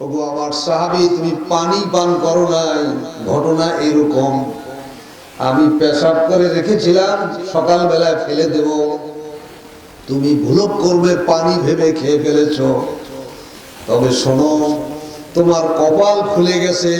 ওগো আমার সাহাবি, তুমি পানি পান করো নাই। ঘটনা এরকম। আমি পেশাব করে রেখেছিলাম, সকালবেলায় ফেলে দেব। তুমি ভুলক করবে পানি ভেবে খেয়ে ফেলেছ। তবে শোনো, তোমার কপাল খুলে গেছে।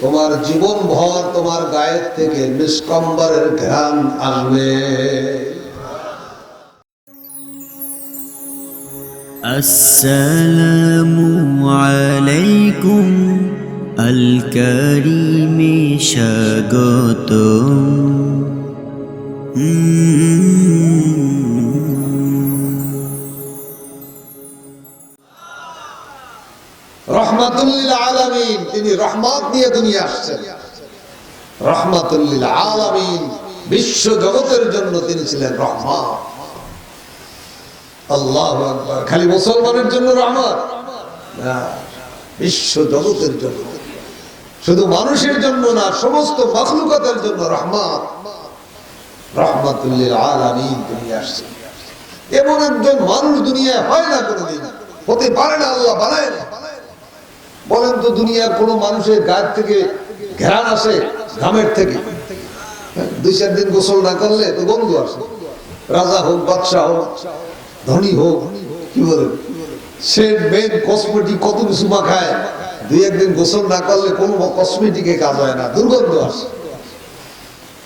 তোমার জীবন ভর তোমার গায়ের থেকে নিষ্কম্বরের ঘ্রাণ আসবে। السلام عليكم الكريم স্বাগতম রহমাতুল্লিল আলামিন তিনি রহমত নিয়ে দুনিয়া আসছেন রহমাতুল্লিল আলামিন বিশ্ব জগতের জন্য তিনি ছিলেন রহমান আল্লাহ খালি মুসলমানের জন্য রহমত। বিশ্ব জগতের জন্য। শুধু মানুষের জন্য না, সমস্ত মখলুকতের জন্য রহমত। আসছেন এমন একজন মানুষ না পারে না না। বলেন তো, দুনিয়ার কোন মানুষের গায়ের থেকে আসে ঘামের থেকে। দুই চার দিন গোসল না করলে তো আসে। রাজা হোক, বাদশাহ হোক ধনী হোক, কি বলে? সে মেন কসমেটিক কত কিছু মাখায়। দুই একদিন গোসল না করলে কোনো কসমেটিকে কাজ হয় না, দুর্গন্ধ আসে।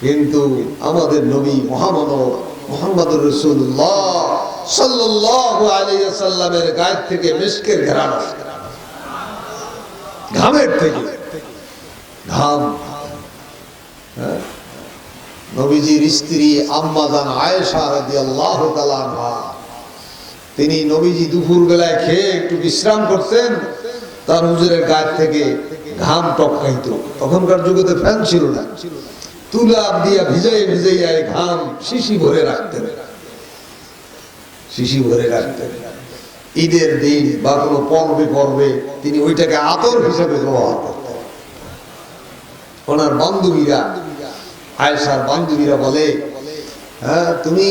কিন্তু আমাদের নবী মহামানব মোহাম্মদ রসুল্লাহ সাল্লাল্লাহু আলাইহি সাল্লামের গায়ের থেকে মিশকের আসে। ঘামের থেকে। ঘাম। হ্যাঁ? নবীজির স্ত্রী আম্মাজান আয়েশা রাদিয়াল্লাহু তাআলা তিনি নবীজি দুপুর বেলায় খেয়ে একটু বিশ্রাম করতেন, তার হুজুরের গায়ের থেকে ঘাম টপকাইতো। তখনকার যুগেতে ফ্যান ছিল না। তুলা দিয়া ভিজাই ভিজাইয়া এই ঘাম শিশি ভরে রাখতেন। শিশি ভরে রাখতেন। ঈদের দিন বা কোনো পর্বে পর্বে তিনি ওইটাকে আতর হিসেবে ব্যবহার করতেন। ওনার বান্ধবীরা, আয়েশার বান্ধবীরা বলে হ্যাঁ তুমি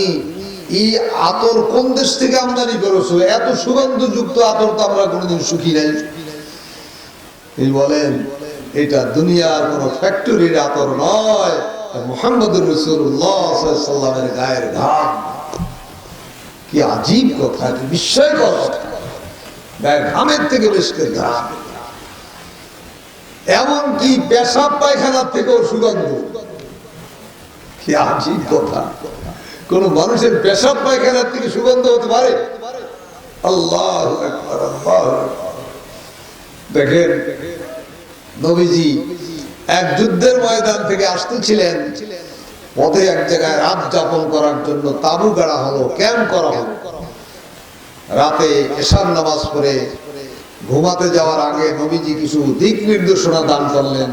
এই আতর কোন দেশ থেকে আমদানি করেছ? এত সুগন্ধযুক্ত আতর তো আমরা কোনোদিন সুখী নাই। তিনি বলেন, এটা দুনিয়ার কোন ফ্যাক্টরির আতর নয় মোহাম্মদুর গায়ের ঘাম। কি আজীব কথা ঘামের থেকে ঘাম। এমনকি পেশাব পায়খানার থেকেও সুগন্ধ। কি আজীব কথা। কোন মানুষের পেশাব পায়খানার থেকে সুগন্ধ হতে পারে? আল্লাহ দেখেন, নবীজি এক যুদ্ধের ময়দান থেকে আসতেছিলেন। পথে এক জায়গায় রাত যাপন করার জন্য তাবু গাড়া হলো, ক্যাম্প করা হলো। রাতে এশার নামাজ পড়ে ঘুমাতে যাওয়ার আগে নবীজি কিছু দিক নির্দেশনা দান করলেন।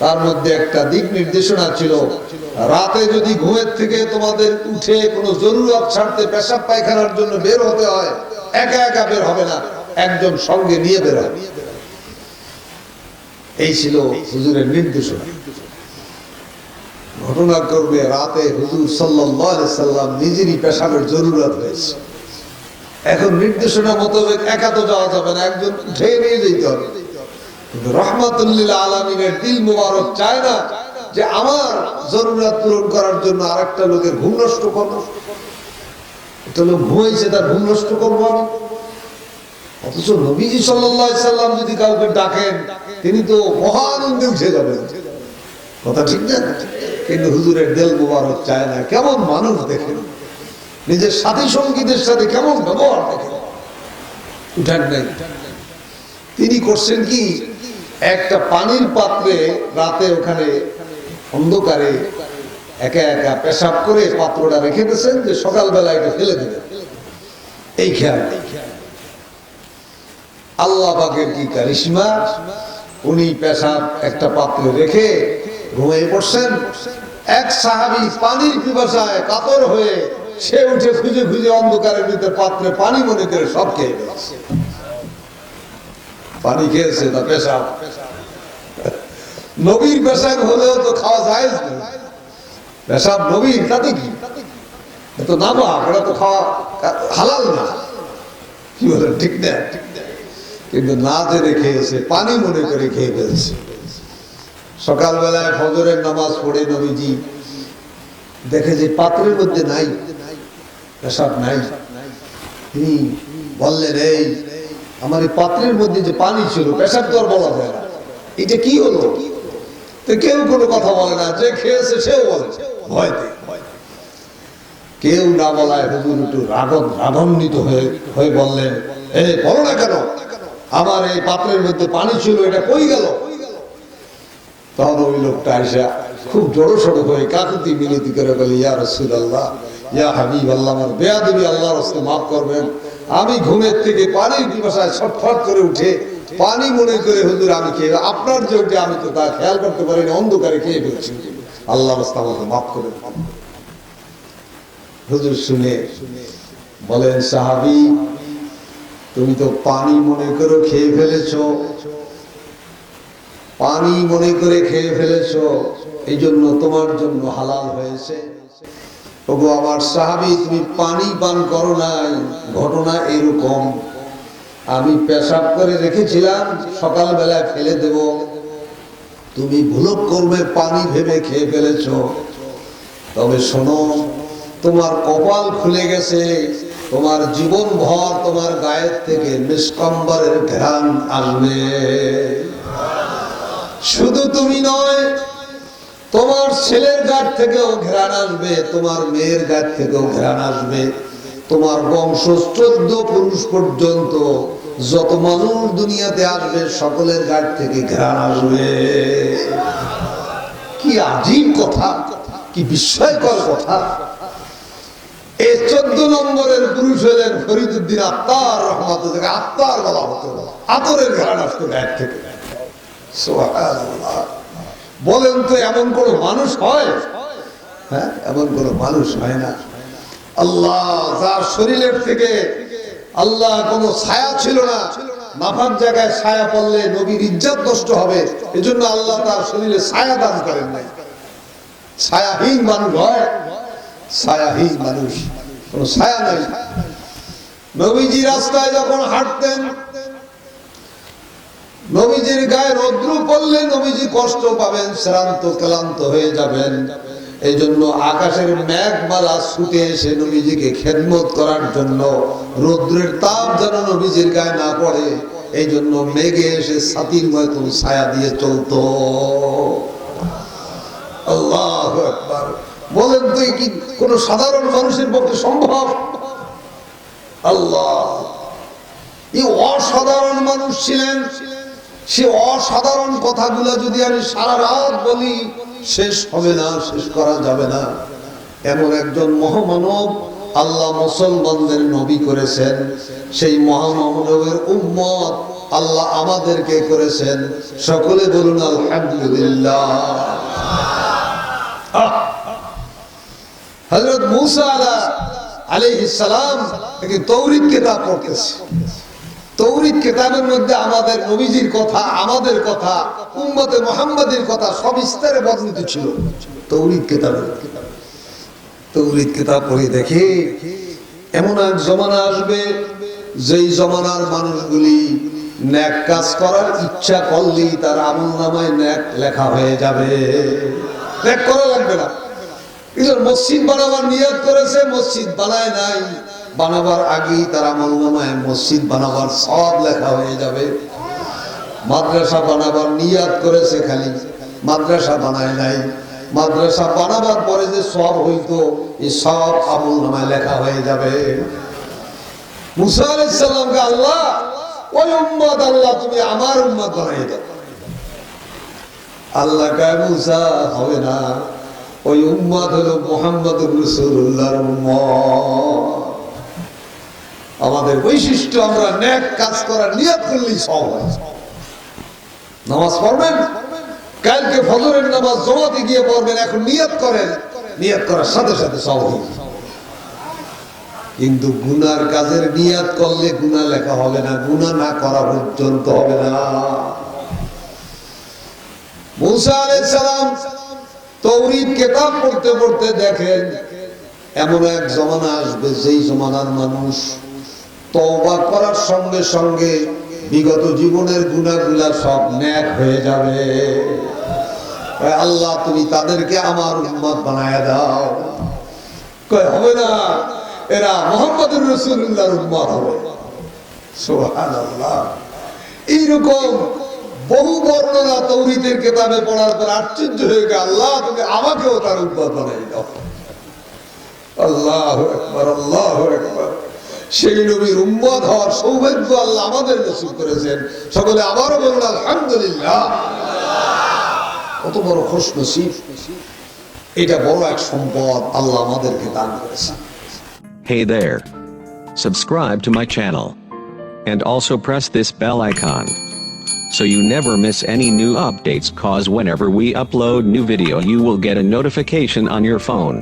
তার মধ্যে একটা দিক নির্দেশনা ছিল, রাতে যদি ঘুমের থেকে তোমাদের উঠে কোনো জরুরত ছাড়তে পেশাব পায়খানার জন্য বের হতে হয়, একা একা বের হবে না, একজন সঙ্গে নিয়ে বের হবে। এই ছিল হুজুরের নির্দেশনা। ঘটনা করবে রাতে হুজুর সাল্লাম নিজেরই পেশাবের জরুরত হয়েছে। এখন নির্দেশনা মোতাবেক একা তো যাওয়া যাবে না, একজন উঠে নিয়ে যেতে হবে। কিন্তু রহমাতুল্লিল আলমিনের দিল মুবারক চায় না যে আমার জরুরত পূরণ করার জন্য আরেকটা লোকের ঘুম নষ্ট করব। একটা লোক ঘুমাইছে, তার ঘুম নষ্ট করব আমি। অথচ নবীজি সাল্লাম যদি কাউকে ডাকেন, তিনি তো মহা আনন্দে উঠে যাবেন। কথা ঠিক না? কিন্তু হুজুরের দেল মুবারক চায় না। কেমন মানুষ দেখেন নিজের সাথী সঙ্গীদের সাথে কেমন ব্যবহার দেখেন উঠান নাই। তিনি করছেন কি? একটা পানির পাত্রে রাতে ওখানে অন্ধকারে একা একা পেশাব করে পাত্রটা রেখে দিয়েছেন যে সকালবেলা এটা ফেলে দেবেন এই খেয়াল আল্লাহ পাকের কি কারিশমা? উনি পেশাব একটা পাত্রে রেখে ঘুমিয়ে পড়ছেন। এক সাহাবি পানির পিপাসায় কাতর হয়ে সে উঠে খুঁজে খুঁজে অন্ধকারের ভিতরে পাত্রে পানি মনে করে সব খেয়ে ফেলেছে। পানি খেয়েছে তা পেশাব। নবীর পেশাব হলেও তো খাওয়া যায় না। পেশাব নবীর, তাতে কি? তো নামা এটা তো খাওয়া হালাল না। কি বলেন ঠিক না। কিন্তু না জেনে খেয়েছে, পানি মনে করে খেয়ে ফেলছে। সকালবেলায় ফজরের নামাজ পড়ে নবীজি দেখে যে পাত্রের মধ্যে নাই, পেশাব নাই। তিনি বললেন, এই আমার এই পাত্রের মধ্যে যে পানি ছিল, পেশাব তো বলা যায় না। এটা কি হলো? তো কেউ কোনো কথা বলে না, যে খেয়েছে সেও বলে ভয়তে কেউ না বলায় হুজুর একটু রাগন রাগান্বিত হয়ে হয়ে বললেন এই বলো না কেন? আমার এই পাত্রের মধ্যে পানি ছিল, এটা কই গেল? তখন ওই লোকটা এসে খুব জড়ো সড়ো হয়ে কাকুতি মিনতি করে বলে, ইয়া রসুল আল্লাহ ইয়া হাবিব আল্লাহ আমার বেয়াদবি আল্লাহ হস্তে মাফ করবেন আমি ঘুমের থেকে পানির পিপাসায় ছটফট করে উঠে পানি মনে করে, হুজুর, আমি খেয়ে আপনার যে ওটা আমি তো তা খেয়াল করতে পারিনি, অন্ধকারে খেয়ে ফেলছি। আল্লাহ আমাকে মাফ করে হুজুর শুনে বলেন, সাহাবি, তুমি তো পানি মনে করে খেয়ে ফেলেছ। পানি মনে করে খেয়ে ফেলেছ। এই জন্য তোমার জন্য হালাল হয়েছে। ওগো আমার সাহাবি, তুমি পানি পান করো নাই, ঘটনা এরকম। আমি পেশাব করে রেখেছিলাম, সকালবেলায় ফেলে দেব। তুমি ভুলক করবে পানি ভেবে খেয়ে ফেলেছো। তবে শোনো, তোমার কপাল খুলে গেছে, তোমার জীবন ভর তোমার গায়ের থেকে নিষ্কম্বরের ঘ্রাণ আসবে। শুধু তুমি নয় তোমার ছেলের গাছ থেকেও ঘেরান আসবে, তোমার মেয়ের গাছ থেকেও ঘেরান আসবে। তোমার বংশ চোদ্দ পুরুষ পর্যন্ত যত মানুষ দুনিয়াতে আসবে, সকলের গাছ থেকে ঘেরান আসবে। কি আজীব কথা, কি বিস্ময়কর কথা। এই চোদ্দ নম্বরের পুরুষ হলেন ফরিদুদ্দিন আত্মার রহমত থেকে আত্মার বলা হতো। আতরের ঘেরান আসতো গায়ের থেকে। সুবহানাল্লাহ। বলেন তো, এমন কোন মানুষ হয়? হ্যাঁ এমন কোন মানুষ হয় না। আল্লাহ, যার শরীরের থেকে আল্লাহ কোন ছায়া ছিল না নাফার জায়গায় ছায়া পড়লে নবীর ইজ্জত নষ্ট হবে। এজন্য আল্লাহ তার শরীরে ছায়া দান করেন নাই। ছায়াহীন মানুষ হয়। ছায়াহীন মানুষ। কোন ছায়া নাই। নবীজি রাস্তায় যখন হাঁটতেন নবীজির গায়ে রৌদ্র পড়লে নবীজি কষ্ট পাবেন, শ্রান্ত, ক্লান্ত হয়ে যাবেন। এই জন্য আকাশের মেঘমালা ছুটে এসে নবীজিকে খেদমত করার জন্য রৌদ্রের তাপ যেন নবীজির গায়ে না পড়ে এই জন্য মেঘে এসে ছাতির মতো ছায়া দিয়ে চলতো। আল্লাহ বলেন তো, এ কি কোন সাধারণ মানুষের পক্ষে সম্ভব? আল্লাহ। এই অসাধারণ মানুষ ছিলেন। সে অসাধারণ কথাগুলো যদি আমি সারা রাত বলি, শেষ হবে না, শেষ করা যাবে না। এমন একজন মহামানব আল্লাহ মুসলমানদের নবী করেছেন, সেই মহামানবের উম্মত আল্লাহ আমাদেরকে করেছেন। সকলে বলুন, আলহামদুলিল্লাহ। হজরত মুসা আলা আলাইহিস সালাম একটি তৌরিদ কিতাব পড়তেছে। তৌরিদ কেতাবের মধ্যে আমাদের নবীজির কথা, আমাদের কথা, উম্মতে মোহাম্মদের কথা সব স্তরে বর্ণিত ছিল। তৌরিদ কিতাবের তৌরিদ কেতাব পড়ে দেখে, এমন এক জমানা আসবে, যেই জমানার মানুষগুলি ন্যাক কাজ করার ইচ্ছা করলেই তার আমল নামায় ন্যাক লেখা হয়ে যাবে। ন্যাক করা লাগবে না। মসজিদ বানাবার নিয়ত করেছে, মসজিদ বানায় নাই। বানাবার আগেই তারা মলনামায় মসজিদ বানাবার সব লেখা হয়ে যাবে। মাদ্রাসা বানাবার নিয়াদ করেছে খালি। মাদ্রাসা বানায় নাই। মাদ্রাসা বানাবার পরে যে সব হইতো এই সব আমল নামায় লেখা হয়ে যাবে। মুসা আল্লাহ, ওই উম্মত আল্লাহ, তুমি আমার উম্মত বানাই দাও। আল্লাহ কায়, মুসা, হবে না। ওই উম্মত হলো মোহাম্মদ রসুল্লাহর আমাদের বৈশিষ্ট্য আমরা ন্যাক কাজ করার নিয়ত করলেই সব নামাজ পড়বেন? কালকে ফজরের নামাজ জমাতে গিয়ে পড়বেন, এখন নিয়ত করেন। নিয়ত করার সাথে সাথে সব কিন্তু গুনার কাজের নিয়াত করলে গুনা লেখা হবে না গুনা না করা পর্যন্ত হবে না। মুসা সালাম তৌরিদ পড়তে পড়তে দেখেন, এমন এক জমানা আসবে, যেই জমানার মানুষ তওবা করার সঙ্গে সঙ্গে বিগত জীবনের গুণাগুলা সব ন্যাক হয়ে যাবে। আল্লাহ, তুমি তাদেরকে আমার উম্মত বানায় দাও। কয়, হবে না, এরা মোহাম্মদুর রসুল্লাহর উম্মত হবে। সুবহানাল্লাহ। এইরকম বহু বর্ণনা তৌহিদের কেতাবে পড়ার পর আশ্চর্য হয়ে গেল, আল্লাহ, তুমি আমাকেও তার উম্মত বানাই দাও। আল্লাহ একবার আল্লাহ একবার সেই নবীর উম্মত হওয়ার সৌভাগ্য আল্লাহ আমাদের নসিব করেছেন সকলে আবারও বলুন আলহামদুলিল্লাহ কত বড় খুশ নসিব এটা বড় এক সম্পদ আল্লাহ আমাদেরকে দান করেছেন Hey there. Subscribe to my channel. And also press this bell icon. So you never miss any new updates cause whenever we upload new video you will get a notification on your phone.